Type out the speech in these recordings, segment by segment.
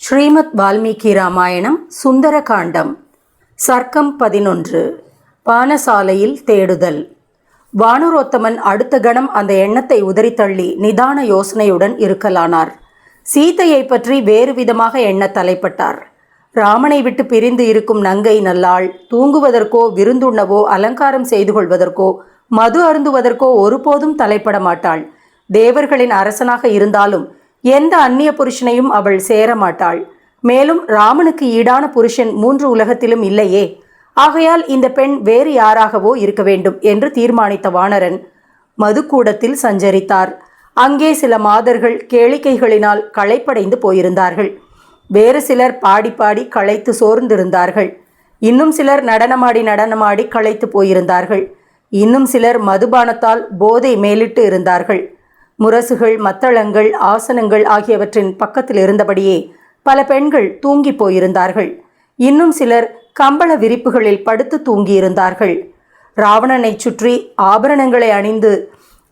ஸ்ரீமத் வால்மீகி ராமாயணம் சுந்தரகாண்டம் சர்க்கம் பதினொன்று பானசாலையில் தேடுதல். வானுரோத்தமன் அடுத்த கணம் அந்த எண்ணத்தை உதறித்தள்ளி நிதான யோசனையுடன் இருக்கலானார். சீத்தையை பற்றி வேறு விதமாக எண்ணத் தலைப்பட்டார். ராமனை விட்டு பிரிந்து இருக்கும் நங்கை நல்லாள் தூங்குவதற்கோ விருந்துண்ணவோ அலங்காரம் செய்து கொள்வதற்கோ மது அருந்துவதற்கோ ஒருபோதும் தலைப்பட மாட்டாள் தேவர்களின் அரசனாக இருந்தாலும் எந்த அந்நிய புருஷனையும் அவள் சேரமாட்டாள். மேலும் ராமனுக்கு ஈடான புருஷன் மூன்று உலகத்திலும் இல்லையே. ஆகையால் இந்த பெண் வேறு யாராகவோ இருக்க வேண்டும் என்று தீர்மானித்த வானரன் மதுக்கூடத்தில் சஞ்சரித்தார். அங்கே சில மாதர்கள் கேளிக்கைகளினால் களைப்படைந்து போயிருந்தார்கள். வேறு சிலர் பாடி பாடி களைத்து சோர்ந்திருந்தார்கள். இன்னும் சிலர் நடனமாடி நடனமாடி களைத்து போயிருந்தார்கள். இன்னும் சிலர் மதுபானத்தால் போதை மேலிட்டு இருந்தார்கள். முரசுகள் மத்தளங்கள் ஆசனங்கள் ஆகியவற்றின் பக்கத்தில் இருந்தபடியே பல பெண்கள் தூங்கி போயிருந்தார்கள். இன்னும் சிலர் கம்பள விரிப்புகளில் படுத்து தூங்கியிருந்தார்கள். ராவணனை சுற்றி ஆபரணங்களை அணிந்து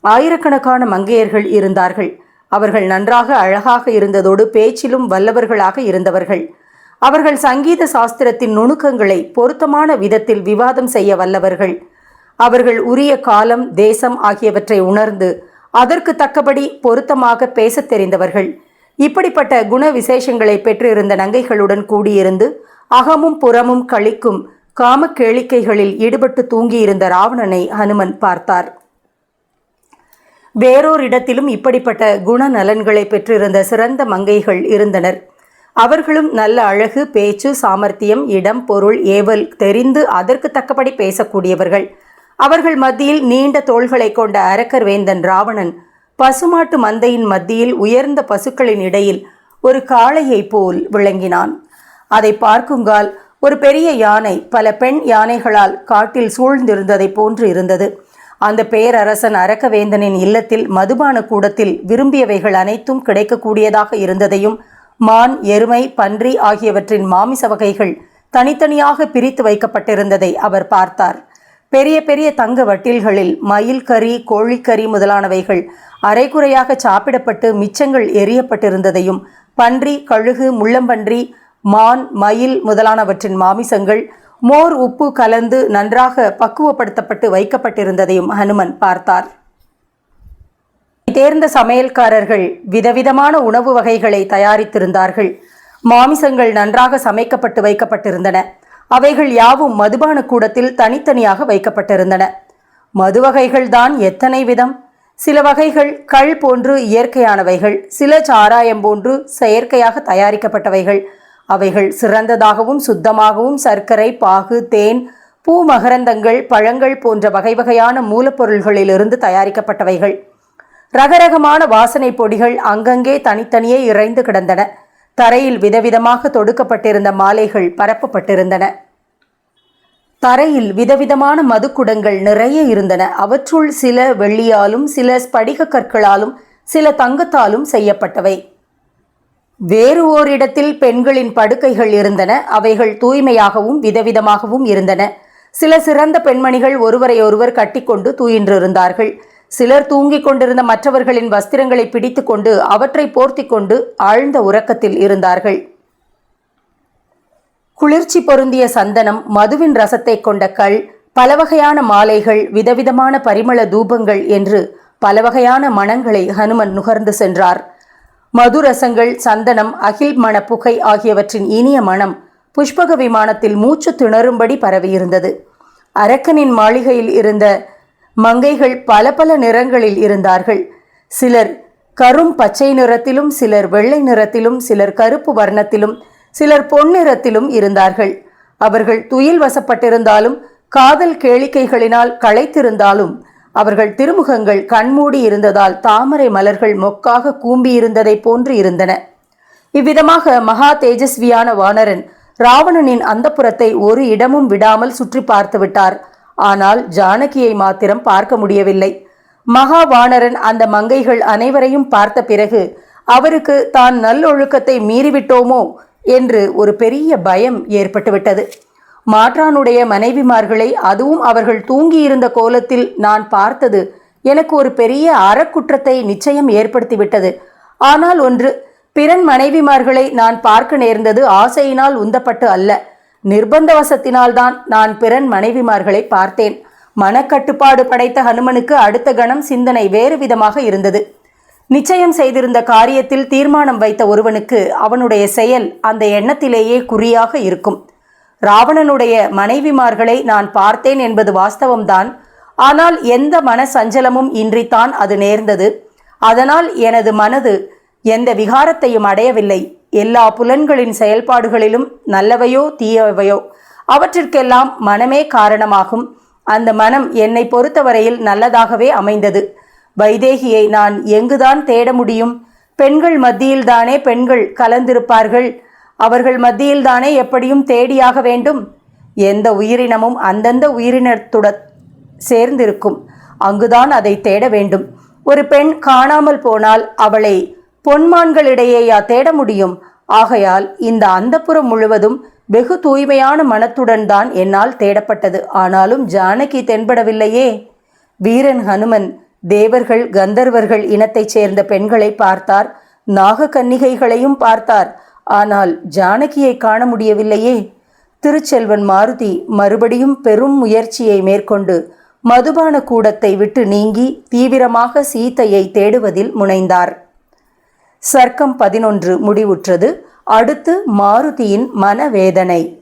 ஆயிரக்கணக்கான மங்கையர்கள் இருந்தார்கள். அவர்கள் நன்றாக அழகாக இருந்ததோடு பேச்சிலும் வல்லவர்களாக இருந்தவர்கள். அவர்கள் சங்கீத சாஸ்திரத்தின் நுணுக்கங்களை பொருத்தமான விதத்தில் விவாதம் செய்ய வல்லவர்கள். அவர்கள் உரிய காலம் தேசம் ஆகியவற்றை உணர்ந்து அதற்கு தக்கபடி பொருத்தமாக பேசத் தெரிந்தவர்கள். இப்படிப்பட்ட குண விசேஷங்களை பெற்றிருந்த நங்கைகளுடன் கூடியிருந்து அகமும் புறமும் கழிக்கும் காம கேளிக்கைகளில் ஈடுபட்டு தூங்கியிருந்த ராவணனை ஹனுமன் பார்த்தார். வேறோர் இடத்திலும் இப்படிப்பட்ட குணநலன்களை பெற்றிருந்த சிறந்த மங்கைகள் இருந்தனர். அவர்களும் நல்ல அழகு பேச்சு சாமர்த்தியம் இடம் பொருள் ஏவல் தெரிந்து அதற்கு தக்கபடி பேசக்கூடியவர்கள். அவர்கள் மத்தியில் நீண்ட தோள்களை கொண்ட அரக்கர் வேந்தன் ராவணன் பசுமாட்டு மந்தையின் மத்தியில் உயர்ந்த பசுக்களின் இடையில் ஒரு காளையைப் போல் விளங்கினான். அதை பார்க்குங்கால் ஒரு பெரிய யானை பல பெண் யானைகளால் காட்டில் சூழ்ந்திருந்ததைப் போன்று இருந்தது. அந்த பேரரசன் அரக்கவேந்தனின் இல்லத்தில் மதுபான கூடத்தில் விரும்பியவைகள் அனைத்தும் கிடைக்கக்கூடியதாக இருந்ததையும் மான் எருமை பன்றி ஆகியவற்றின் மாமிச வகைகள் தனித்தனியாக பிரித்து வைக்கப்பட்டிருந்ததை அவர் பார்த்தார். பெரிய பெரிய தங்க வட்டில்களில் மயில் கறி கோழிக்கறி முதலானவைகள் அரைக்குறையாக சாப்பிடப்பட்டு மிச்சங்கள் எரியப்பட்டிருந்ததையும் பன்றி கழுகு முள்ளம்பன்றி மான் மயில் முதலானவற்றின் மாமிசங்கள் மோர் உப்பு கலந்து நன்றாக பக்குவப்படுத்தப்பட்டு வைக்கப்பட்டிருந்ததையும் ஹனுமன் பார்த்தார். தேர்ந்த சமையல்காரர்கள் விதவிதமான உணவு வகைகளை தயாரித்திருந்தார்கள். மாமிசங்கள் நன்றாக சமைக்கப்பட்டு வைக்கப்பட்டிருந்தன. அவைகள் யாவும் மதுபான கூடத்தில் தனித்தனியாக வைக்கப்பட்டிருந்தன. மது வகைகள் தான் எத்தனை விதம்? சில வகைகள் கள் போன்று இயற்கையானவைகள் சில சாராயம் போன்று செயற்கையாக தயாரிக்கப்பட்டவைகள். அவைகள் சிறந்ததாகவும் சுத்தமாகவும் சர்க்கரை பாகு தேன் பூ மகரந்தங்கள் பழங்கள் போன்ற வகை வகையான மூலப்பொருள்களிலிருந்து தயாரிக்கப்பட்டவைகள். ரகரகமான வாசனை பொடிகள் அங்கங்கே தனித்தனியே இறைந்து கிடந்தன. தரையில் விதவிதமாக தொடுக்கப்பட்டிருந்த மாலைகள் பரப்பப்பட்டிருந்தன. தரையில் விதவிதமான மதுக்குடங்கள் நிறைய இருந்தன. அவற்றுள் சில வெள்ளியாலும் சில ஸ்படிக கற்களாலும் சில தங்கத்தாலும் செய்யப்பட்டவை. வேறு ஓரிடத்தில் பெண்களின் படுக்கைகள் இருந்தன. அவைகள் தூய்மையாகவும் விதவிதமாகவும் இருந்தன. சில சிறந்த பெண்மணிகள் ஒருவரையொருவர் கட்டிக்கொண்டு தூயின்றிருந்தார்கள். சிலர் தூங்கிக் கொண்டிருந்த மற்றவர்களின் வஸ்திரங்களை பிடித்துக்கொண்டு அவற்றை போர்த்தி கொண்டு ஆழ்ந்த உறக்கத்தில் இருந்தார்கள். குளிர்ச்சி பொருந்திய சந்தனம் மதுவின் ரசத்தை கொண்ட கல் பல வகையான மாலைகள் விதவிதமான பரிமள தூபங்கள் என்று பல வகையான ஹனுமன் நுகர்ந்து சென்றார். மதுரசங்கள் சந்தனம் அகில் மண புகை ஆகியவற்றின் இனிய மனம் புஷ்பக விமானத்தில் மூச்சு திணறும்படி பரவியிருந்தது. அரக்கனின் மாளிகையில் இருந்த மங்கைகள் பல பல நிறங்களில் இருந்தார்கள். சிலர் கரும் பச்சை நிறத்திலும் சிலர் வெள்ளை நிறத்திலும் சிலர் கருப்பு வர்ணத்திலும் சிலர் பொன்னிறத்திலும் இருந்தார்கள். அவர்கள் துயில் வசப்பட்டிருந்தாலும் காதல் கேளிக்கைகளினால் களைத்திருந்தாலும் அவர்கள் திருமுகங்கள் கண்மூடி இருந்ததால் தாமரை மலர்கள் மொக்காக கூம்பியிருந்ததைப் போன்று இருந்தன. இவ்விதமாக மகா தேஜஸ்வியான வானரன் ராவணனின் அந்தப்புறத்தை ஒரு இடமும் விடாமல் சுற்றி பார்த்து விட்டார் ஆனால் ஜானகியை மாத்திரம் பார்க்க முடியவில்லை. மகாவானரன் அந்த மங்கைகள் அனைவரையும் பார்த்த பிறகு அவருக்கு தான் நல்லொழுக்கத்தை மீறிவிட்டோமோ என்று ஒரு பெரிய பயம் ஏற்பட்டுவிட்டது. மாற்றானுடைய மனைவிமார்களை அதுவும் அவர்கள் தூங்கியிருந்த கோலத்தில் நான் பார்த்தது எனக்கு ஒரு பெரிய அறக்குற்றத்தை நிச்சயம் ஏற்படுத்திவிட்டது. ஆனால் ஒன்று பிறன் மனைவிமார்களை நான் பார்க்க நேர்ந்தது ஆசையினால் உந்தப்பட்டு அல்ல. நிர்பந்தவசத்தினால்தான் நான் பிறன் மனைவிமார்களை பார்த்தேன். மனக்கட்டுப்பாடு படைத்த ஹனுமனுக்கு அடுத்த கணம் சிந்தனை வேறு விதமாக இருந்தது. நிச்சயம் செய்திருந்த காரியத்தில் தீர்மானம் வைத்த ஒருவனுக்கு அவனுடைய செயல் அந்த எண்ணத்திலேயே குறியாக இருக்கும். ராவணனுடைய மனைவிமார்களை நான் பார்த்தேன் என்பது வாஸ்தவம்தான். ஆனால் எந்த மன சஞ்சலமும் இன்றித்தான் அது நேர்ந்தது. அதனால் எனது மனது எந்த விகாரத்தையும் அடையவில்லை. எல்லா புலன்களின் செயல்பாடுகளிலும் நல்லவையோ தீயவையோ அவற்றிற்கெல்லாம் மனமே காரணமாகும். அந்த மனம் என்னை பொறுத்தவரையில் நல்லதாகவே அமைந்தது. வைதேகியை நான் எங்குதான் தேட முடியும்? பெண்கள் மத்தியில்தானே பெண்கள் கலந்திருப்பார்கள்? அவர்கள் மத்தியில்தானே எப்படியும் தேடியாக வேண்டும்? எந்த உயிரினமும் அந்தந்த உயிரினத்துடன் சேர்ந்திருக்கும். அங்குதான் அதை தேட வேண்டும். ஒரு பெண் காணாமல் போனால் அவளை பொன்மான்களிடையேயா தேட முடியும்? ஆகையால் இந்த அந்தப்புறம் முழுவதும் வெகு தூய்மையான மனத்துடன் தான் என்னால் தேடப்பட்டது. ஆனாலும் ஜானகி தென்படவில்லையே. வீரன் ஹனுமன் தேவர்கள் கந்தர்வர்கள் இனத்தைச் சேர்ந்த பெண்களை பார்த்தார். நாகக்கன்னிகைகளையும் பார்த்தார். ஆனால் ஜானகியை காண முடியவில்லையே. திருச்செல்வன் மாருதி மறுபடியும் பெரும் முயற்சியை மேற்கொண்டு மதுபான கூடத்தை விட்டு நீங்கி தீவிரமாக சீதையை தேடுவதில் முனைந்தார். சர்க்கம் பதினொன்று முடிவுற்றது. அடுத்து மாருதியின் மனவேதனை.